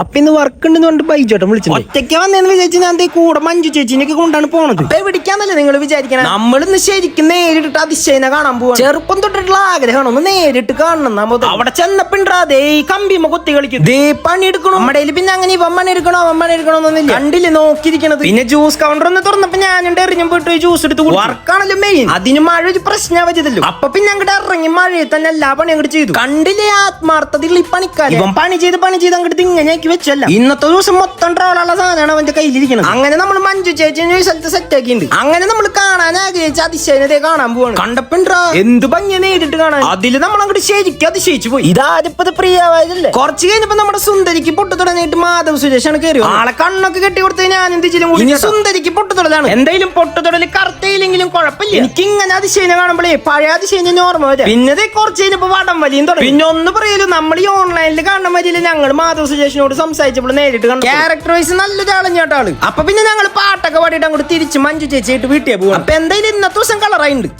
അപ്പൊ ഇന്ന് വർക്ക് ഉണ്ടെന്ന് പറഞ്ഞിട്ട് ബൈജോട്ടം വിളിച്ചു ഒറ്റയ്ക്ക് വന്നേന്ന് വിചാരിച്ചു ഞാൻ കൂടെ മഞ്ജു ചേച്ചിനൊക്കെ കൊണ്ടാണ് പോണത്. അപ്പൊ എവിടേക്കാന്നല്ലേ നിങ്ങൾ വിചാരിക്കണം? നമ്മളിന്ന് ശരിക്കും നേരിട്ട് അതിശയന കാണാൻ പോവാ ചെറുപ്പം തൊട്ടിട്ടുള്ള ആഗ്രഹമാണ്. ഒന്ന് നേരിട്ട് കാണണം അവിടെ ചെന്നപ്പിണ്ടാ? ദേ ഈ കമ്പിമ കുത്തി കളിക്കും ദേ പണിയെടുക്കണം? നമ്മുടെ കയ്യിൽ പിന്നെ അങ്ങനെ ഇവൻ പണി എടുക്കണോ അവൻ പണി കണ്ടില്ല കണ്ടില്ലേ? നോക്കിയിരിക്കണത്. പിന്നെ ജ്യൂസ് കൗണ്ടർ ഒന്ന് തുറന്നപ്പോ ഞാനുണ്ട് എറിഞ്ഞും പോയിട്ട് ജ്യൂസ് എടുത്ത് വർക്കാണല്ലോ മെയിൻ അതിന് മഴ ഒരു പ്രശ്നം വെച്ചതല്ലോ അപ്പൊ പിന്നെ അങ്ങോട്ട് ഇറങ്ങി മഴയിൽ തന്നെ എല്ലാ പണി അങ്ങോട്ട് ചെയ്തു. കണ്ടില്ലേ ആത്മാർത്ഥതയുള്ള ഈ പണിക്കാർ ഇവൻ പണി ചെയ്ത് പണി ചെയ്ത് അങ്ങോട്ട് ഇങ്ങനെയാക്കി വെച്ചല്ല. ഇന്നത്തെ ദിവസം മൊത്തം ട്രോളുള്ള സാധനമാണ് അവന്റെ കയ്യിലിരിക്കുന്നത് അങ്ങനെ നമ്മൾ മഞ്ജു ചേച്ചി സ്ഥലത്ത് സെറ്റ് ആക്കിയിട്ടുണ്ട്. അങ്ങനെ നമ്മൾ കാണാൻ ആഗ്രഹിച്ച അതിശയനത്തെ കാണാൻ പോവാണ്. കണ്ടപ്പെണ്ട്രാ? എന്ത് ഭംഗി നേരിട്ട് കാണാൻ? അതിൽ നമ്മൾ അങ്ങോട്ട് ശരിക്കും അതിശയിച്ചു പോയി. ഇതാരിപ്പത് പ്രിയവായതല്ലേ കുറച്ച് കഴിഞ്ഞപ്പോ നമ്മുടെ സുന്ദരിക്ക് പൊട്ടു തുടങ്ങിയിട്ട് മാധവ് സുരേഷാണ് കയറി ആളെ കണ്ണൊക്കെ കെട്ടി കൊടുത്ത് ഞാൻ എന്ത് ചെയ്യും? സുന്ദരിക്ക് പൊട്ടു തുടലാണ്. എന്തായാലും പൊട്ടു തുടൽ കറുത്തയില്ലെങ്കിലും കുഴപ്പമില്ല. എനിക്ക് ഇങ്ങനെ അതിശയനെ കാണുമ്പോഴേ പഴയ അതിശയനെ ഓർമ്മ വരാം. പിന്നെ കുറച്ച് കഴിഞ്ഞപ്പോ വടം വലിയും തുടങ്ങി. പിന്നെ ഒന്ന് പറയലു നമ്മൾ ഈ ഓൺലൈനിൽ കാണുന്ന വരിയില്ല ഞങ്ങൾ മാധവ് സുരേഷിനോട് സംസാരിച്ചപ്പോൾ നേരിട്ട് കണ്ടു ക്യാരക്ടർ വൈസ് നല്ലൊരാളും ആളഞ്ഞോട്ടാൾ. അപ്പൊ പിന്നെ ഞങ്ങൾ പാട്ടൊക്കെ പാടിയിട്ട് അങ്ങോട്ട് തിരിച്ച് മഞ്ജു ചേച്ചിയായിട്ട് വീട്ടിൽ പോകും അപ്പൊ എന്തായാലും ഇന്നത്തെ ദിവസം കളറായിട്ടുണ്ട്